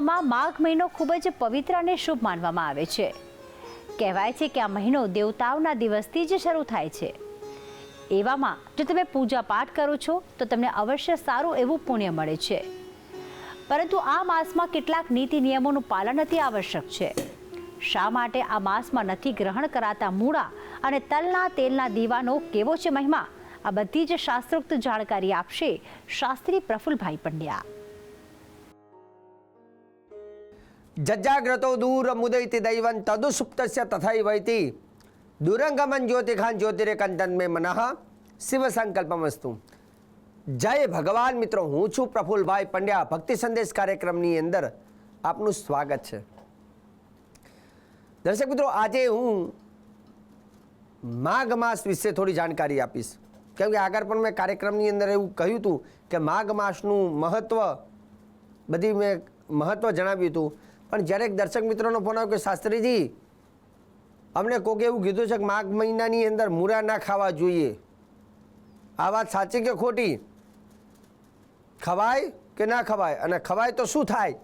હિન્દુ માઘ મહિનો ખૂબ જ પવિત્ર અને શુભ માનવામાં આવે છે. કહેવાય છે કે આ મહિનો દેવતાઓના દિવસથી જ શરૂ થાય છે. એવામાં જો તમે પૂજા પાઠ કરો છો, તો તમને અવશ્ય સારું એવું પુણ્ય મળે છે. પરંતુ આ માસમાં કેટલાક નીતિ નિયમોનું પાલન અતિ આવશ્યક છે. શા માટે આ માસમાં નથી ગ્રહણ કરાતા મૂળા અને તલના તેલના દીવાનો કેવો છે મહિમા? આ બધી જ શાસ્ત્રોક્ત જાણકારી આપશે શાસ્ત્રી પ્રફુલભાઈ પંડ્યા. જજ્જાગ્રતો દૂર મુદૈતિ દૈવન તદુસુપ્તસ્ય તથૈવૈતિ દુરંગમન જ્યોતિખાન જ્યોતિરેકંતન મે મનઃ. શિવ સંકલ્પમસ્તુ. જય ભગવાન મિત્રો, હું છું પ્રફુલભાઈ પંડ્યા. ભક્તિ સંદેશ કાર્યક્રમની અંદર આપનું સ્વાગત છે. દર્શક મિત્રો, આજે હું માઘ માસ વિશે થોડી જાણકારી આપીશ. કેમ કે આગળ પણ મેં કાર્યક્રમની અંદર એવું કહ્યું હતું કે માઘ માસનું મહત્ત્વ બધી મેં મહત્ત્વ જણાવ્યું હતું. પણ જ્યારે એક દર્શક મિત્રોનો ફોન આવ્યો કે, શાસ્ત્રીજી, અમને કોકે એવું કીધું છે કે માઘ મહિનાની અંદર મૂરા ના ખાવા જોઈએ. આ વાત સાચી કે ખોટી? ખવાય કે ના ખવાય? અને ખવાય તો શું થાય?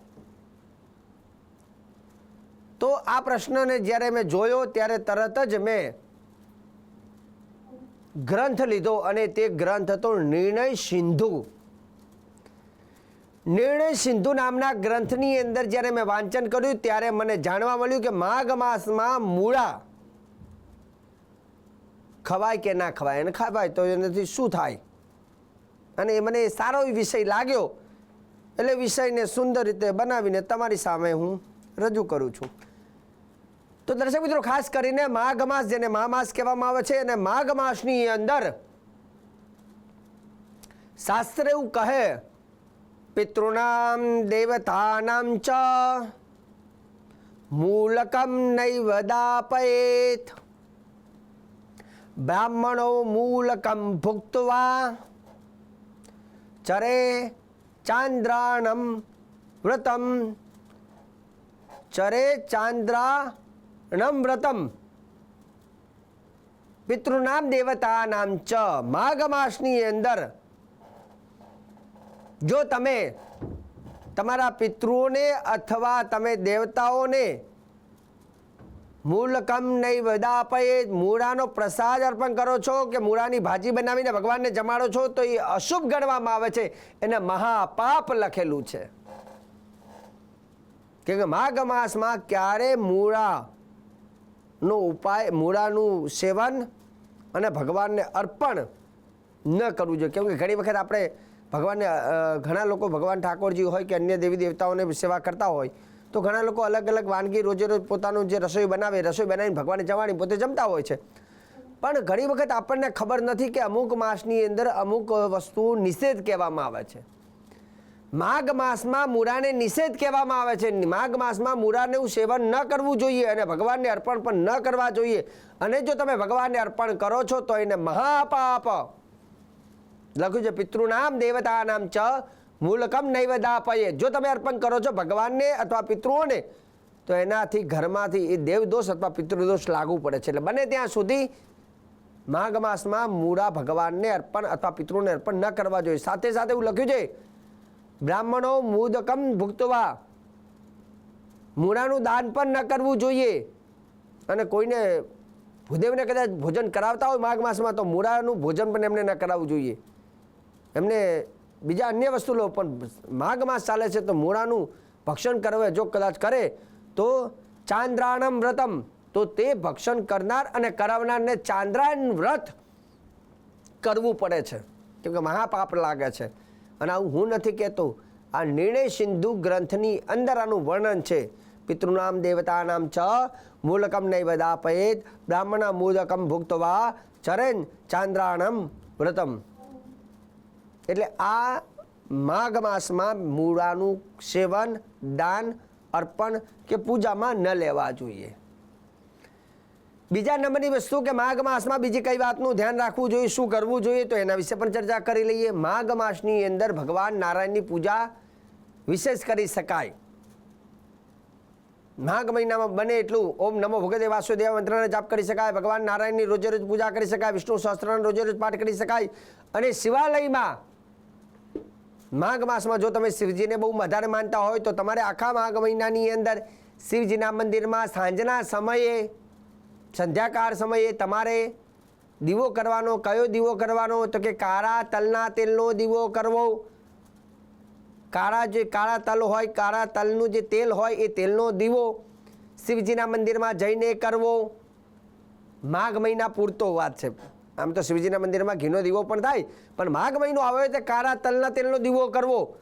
તો આ પ્રશ્નને જ્યારે મેં જોયો, ત્યારે તરત જ મેં ગ્રંથ લીધો અને તે ગ્રંથ હતો નિર્ણય સિંધુ નિર્ણય સિંધુ નામના ગ્રંથની અંદર જ્યારે મેં વાંચન કર્યું ત્યારે મને જાણવા મળ્યું કે માઘ માસમાં મૂળા ખવાય કે ના ખવાય અને ખવાય તો એનાથી શું થાય? અને એ મને સારો વિષય લાગ્યો. એટલે વિષયને સુંદર રીતે બનાવીને તમારી સામે હું રજૂ કરું છું. તો દર્શક મિત્રો, ખાસ કરીને માઘ માસ જેને મા માસ કહેવામાં આવે છે અને માઘ માસની અંદર શાસ્ત્ર એવું કહે પિતૃણામ દેવતાનામ ચ મૂલકમ નૈવ દાપયેત બ્રાહ્મણો મૂલકમ ભુક્તવા ચરે ચાંદ્રાણમ વ્રતમ ચરે ચાંદ્રાણમ વ્રતમ પિતૃનામ દેવતાનામ ચ માઘ માસની અંદર જો તમે તમારા પિતૃઓને અથવા તમે દેવતાઓને મૂલકમ નહીં વદાપયે, મૂળાનો પ્રસાદ અર્પણ કરો છો કે મૂળાની ભાજી બનાવીને ભગવાનને જમાડો છો, તો એ અશુભ ગણવામાં આવે છે. એને મહાપાપ લખેલું છે. કેમ કે માઘ માસમાં ક્યારે મૂળાનો ઉપાય, મૂળાનું સેવન અને ભગવાનને અર્પણ ન કરવું જોઈએ. કેમ કે ઘણી વખત આપણે ભગવાનને ઘણા લોકો ભગવાન ઠાકોરજી હોય કે અન્ય દેવી દેવતાઓને સેવા કરતા હોય, તો ઘણા લોકો અલગ અલગ વાનગી રોજે રોજ પોતાનું જે રસોઈ બનાવે, રસોઈ બનાવીને ભગવાનને જવાની પોતે જમતા હોય છે. પણ ઘણી વખત આપણને ખબર નથી કે અમુક માસની અંદર અમુક વસ્તુ નિષેધ કહેવામાં આવે છે. માઘ માસમાં મૂરાને નિષેધ કહેવામાં આવે છે. માઘ માસમાં મૂળાનું સેવન ન કરવું જોઈએ અને ભગવાનને અર્પણ પણ ન કરવા જોઈએ. અને જો તમે ભગવાનને અર્પણ કરો છો તો એને મહાપાપ લખ્યું છે પિતૃનામ દેવતાનામ ચ મૂલકમ નૈવદાપયે જો તમે અર્પણ કરો છો ભગવાનને અથવા પિતૃઓને, તો એનાથી ઘરમાંથી એ દેવદોષ અથવા પિતૃદોષ લાગુ પડે છે. એટલે બને ત્યાં સુધી માઘ માસમાં મૂળા ભગવાનને અર્પણ અથવા પિતૃને અર્પણ ન કરવા જોઈએ. સાથે સાથે એવું લખ્યું છે, બ્રાહ્મણો મુદકમ ભુક્તવા. મૂળાનું દાન પણ ન કરવું જોઈએ. અને કોઈને ભૂદેવને કદાચ ભોજન કરાવતા હોય માઘ માસમાં તો મૂળાનું ભોજન પણ એમને ન કરાવવું જોઈએ. એમને બીજા અન્ય વસ્તુ લો પણ માઘ માસ ચાલે છે તો મૂળાનું ભક્ષણ કરવે, જો કદાચ કરે, તો ચાંદ્રાણમ વ્રતમ. તો તે ભક્ષણ કરનાર અને કરાવનારને ચાંદ્રાયણ વ્રત કરવું પડે છે. કેમ કે મહાપાપ લાગે છે. અને આવું હું નથી કહેતો. આ નિર્ણય સિંધુ ગ્રંથની અંદર આનું વર્ણન છે. પિતૃનામ દેવતાનામ ચ મૂલકમ નૈવદાપયેત બ્રાહ્મણ મૂલકમ ભુક્તવા ચરેન ચાંદ્રાણમ વ્રતમ. એટલે આ માઘ માસમાં મૂળાનું સેવન, દાન, અર્પણ કે પૂજામાં ન લેવા જોઈએ. બીજા નંબરની વસ્તુ કે માઘ માસમાં બીજી કઈ વાતનું ધ્યાન રાખવું જોઈએ, શું કરવું જોઈએ, તો એના વિશે પણ ચર્ચા કરી લઈએ. માઘ માસની અંદર ભગવાન નારાયણની પૂજા વિશેષ કરી શકાય. માઘ મહિનામાં બને એટલું ઓમ નમો ભગવતે વાસુદેવ મંત્રને જાપ કરી શકાય, ભગવાન નારાયણની રોજે રોજ પૂજા કરી શકાય, વિષ્ણુ સહસ્ત્રનો રોજે રોજ પાઠ કરી શકાય અને શિવાલયમાં માઘ માસમાં જો તમે શિવજીને બહુ વધારે માનતા હોય તો તમારે આખા માઘ મહિનાની અંદર શિવજીના મંદિરમાં સાંજના સમયે, સંધ્યાકાળ સમયે તમારે દીવો કરવાનો, કયો દીવો કરવાનો? તો કે કાળા તલના તેલનો દીવો કરવો. કાળા જે કાળા તલ હોય, કાળા તલનું જે તેલ હોય એ તેલનો દીવો શિવજીના મંદિરમાં જઈને કરવો. માઘ મહિના પૂરતો વાત છે. આમ તો શિવજીના મંદિરમાં ઘીનો દીવો પણ થાય, પણ માઘ મહિનો આવે તો કાળા તલના તેલનો દીવો કરવો.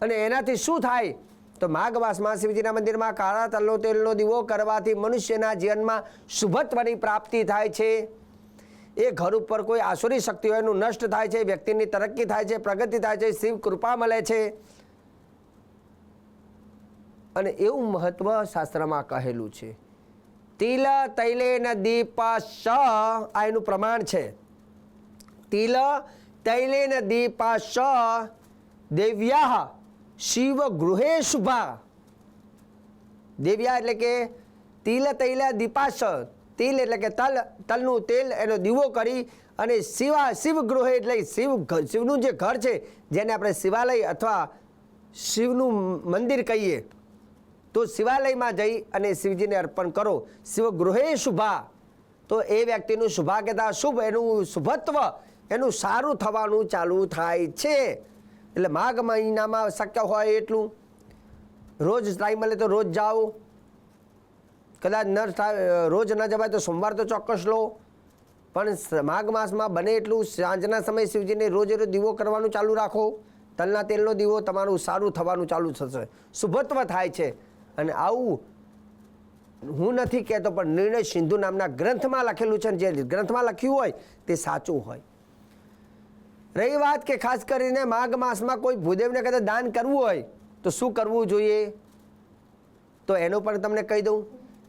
અને એનાથી શું થાય? તો માઘ માસમાં શિવજીના મંદિરમાં કાળા તલનો તેલનો દીવો કરવાથી મનુષ્યના જીવનમાં શુભત્વની પ્રાપ્તિ થાય છે. એ ઘર ઉપર કોઈ આસુરી શક્તિ હોય એનું નષ્ટ થાય છે, વ્યક્તિની તરક્કી થાય છે, પ્રગતિ થાય છે, શિવ કૃપા મળે છે. અને એવું મહત્વ શાસ્ત્રમાં કહેલું છે. તિલ તૈલેન દીપાશ આ એનું પ્રમાણ છે. તિલ તૈલેન દીપાશ દેવ્યા શિવ ગૃહે શુભા. દેવ્યા એટલે કે તિલ તૈલ દીપાશ તિલ એટલે કે તલ, તલનું તેલ એનો દીવો કરી અને શિવા, શિવ ગૃહે એટલે શિવ શિવનું જે ઘર છે, જેને આપણે શિવાલય અથવા શિવનું મંદિર કહીએ. તો શિવાલયમાં જઈ અને શિવજીને અર્પણ કરો. શિવ ગૃહે શુભા. તો એ વ્યક્તિનું શુભાગ્યતા શુભ, એનું શુભત્વ, એનું સારું થવાનું ચાલુ થાય છે. એટલે માઘ મહિનામાં શક્ય હોય એટલું. રોજ ટાઈમ મળે તો રોજ જાઓ. કદાચ ન રોજ ન જવાય તો સોમવાર તો ચોક્કસ લો. પણ માઘ માસમાં બને એટલું, સાંજના સમયે શિવજીને રોજ રોજ દીવો કરવાનું ચાલુ રાખો. તલના તેલનો દીવો તમારું સારું થવાનું ચાલુ થશે. શુભત્વ થાય છે. અને આવું હું નથી કહેતો, પણ નિર્ણય સિંધુ નામના ગ્રંથમાં લખેલું છે જે ગ્રંથમાં લખ્યું હોય તે સાચું હોય. રહી વાત કે ખાસ કરીને માઘ માસમાં કોઈ ભૂદેવને કદાચ દાન કરવું હોય, તો શું કરવું જોઈએ? તો એનું પણ તમને કહી દઉં.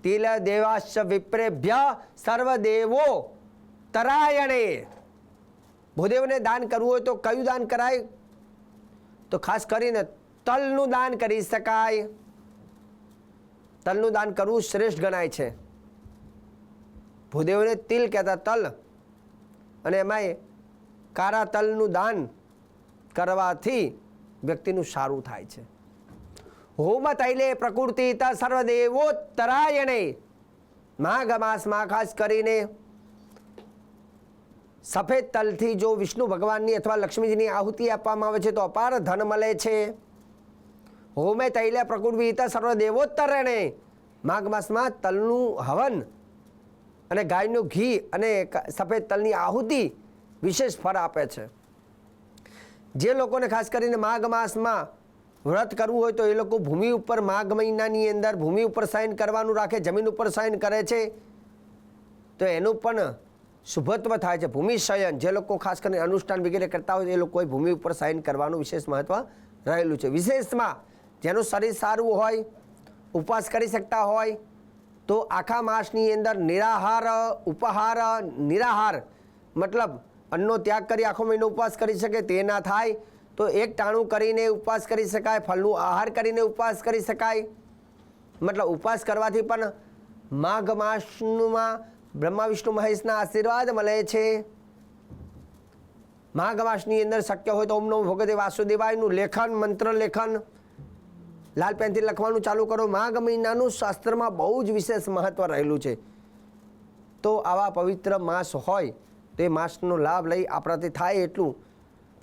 તિલ દેવાશ વિપ્રેભ્ય સર્વદેવો તરાયણે. ભૂદેવને દાન કરવું હોય તો કયું દાન કરાય? તો ખાસ કરીને તલનું દાન કરી શકાય. તલનું દાન કરવું શ્રેષ્ઠ ગણાય છે. ભૂદેવને તિલ કહેતા તલ અને એમાંય કારા તલનું દાન કરવાથી વ્યક્તિનું સારું થાય છે. હોમ તૈલે પ્રકૃતિ સર્વદેવોત્તરાયણે માઘ માસમાં ખાસ કરીને સફેદ તલથી જો વિષ્ણુ ભગવાનની અથવા લક્ષ્મીજીની આહુતિ આપવામાં આવે છે તો અપાર ધન મળે છે. હોમે તૈલે પ્રકૃતિતા ત સર્વદેવોત્તરણે માઘ માસમાં તલનું હવન અને ગાયનું ઘી અને સફેદ તલની આહુતિ વિશેષ ફળ આપે છે. જે લોકોને ખાસ કરીને માઘ માસમાં વ્રત કરવું હોય તો એ લોકો ભૂમિ ઉપર માઘ મહિનાની અંદર ભૂમિ ઉપર સાઇન કરવાનું રાખે, જમીન ઉપર સાઇન કરે છે. તો એનું પણ શુભત્વ થાય છે, ભૂમિ શયન. જે લોકો ખાસ કરીને અનુષ્ઠાન વગેરે કરતા હોય એ લોકોએ ભૂમિ ઉપર સાઇન કરવાનું વિશેષ મહત્વ રહેલું છે. વિશેષમાં જેનું શરીર સારું હોય, ઉપવાસ કરી શકતા હોય, તો આખા માસની અંદર નિરાહાર, ઉપહાર, નિરાહાર, મતલબ અન્નનો ત્યાગ કરી આખો મહિનો ઉપવાસ કરી શકે, તે ના થાય, તો એક ટાણું કરીને ઉપવાસ કરી શકાય, ફળનું આહાર કરીને ઉપવાસ કરી શકાય. મતલબ ઉપવાસ કરવાથી પણ માઘ માસમાં બ્રહ્મા, વિષ્ણુ, મહેશના આશીર્વાદ મળે છે. માઘ માસની અંદર શક્ય હોય તો ઓમ નમ ભગવતે વાસુદેવાયનું લેખન, મંત્ર લેખન લાલ પેનથી લખવાનું ચાલુ કરો. માઘ મહિનાનું શાસ્ત્રમાં બહુ જ વિશેષ મહત્વ રહેલું છે. તો આવા પવિત્ર માસ હોય, તો એ માસનો લાભ લઈ આપણાથી થાય એટલું.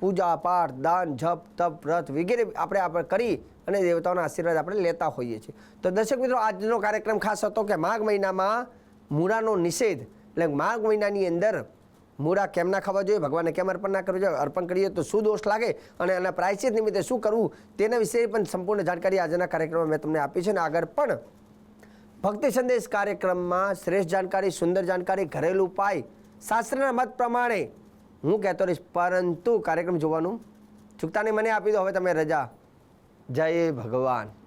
પૂજા પાઠ, દાન, જપ, તપ, વ્રત વગેરે આપણે આપણે કરી અને દેવતાઓના આશીર્વાદ આપણે લેતા હોઈએ છીએ. તો દર્શક મિત્રો, આજનો કાર્યક્રમ ખાસ હતો કે માઘ મહિનામાં મૂળાનો નિષેધ. એટલે માઘ મહિનાની અંદર મૂળા કેમ ના ખાવા જોઈએ? ભગવાનને કેમ અર્પણ ના કરવું જોઈએ? અર્પણ કરીએ તો શું દોષ લાગે? અને એના પ્રાયશ્ચિત નિમિત્તે શું કરવું? તેના વિશે પણ સંપૂર્ણ જાણકારી આજના કાર્યક્રમમાં મેં તમને આપી છે. અને આગળ પણ ભક્તિ સંદેશ કાર્યક્રમમાં શ્રેષ્ઠ જાણકારી, સુંદર જાણકારી, ઘરેલું ઉપાય, શાસ્ત્રના મત પ્રમાણે હું કહેતો રહીશ. પરંતુ કાર્યક્રમ જોવાનું ચૂકતાને મને આપી દો. હવે તમે રજા. જય ભગવાન.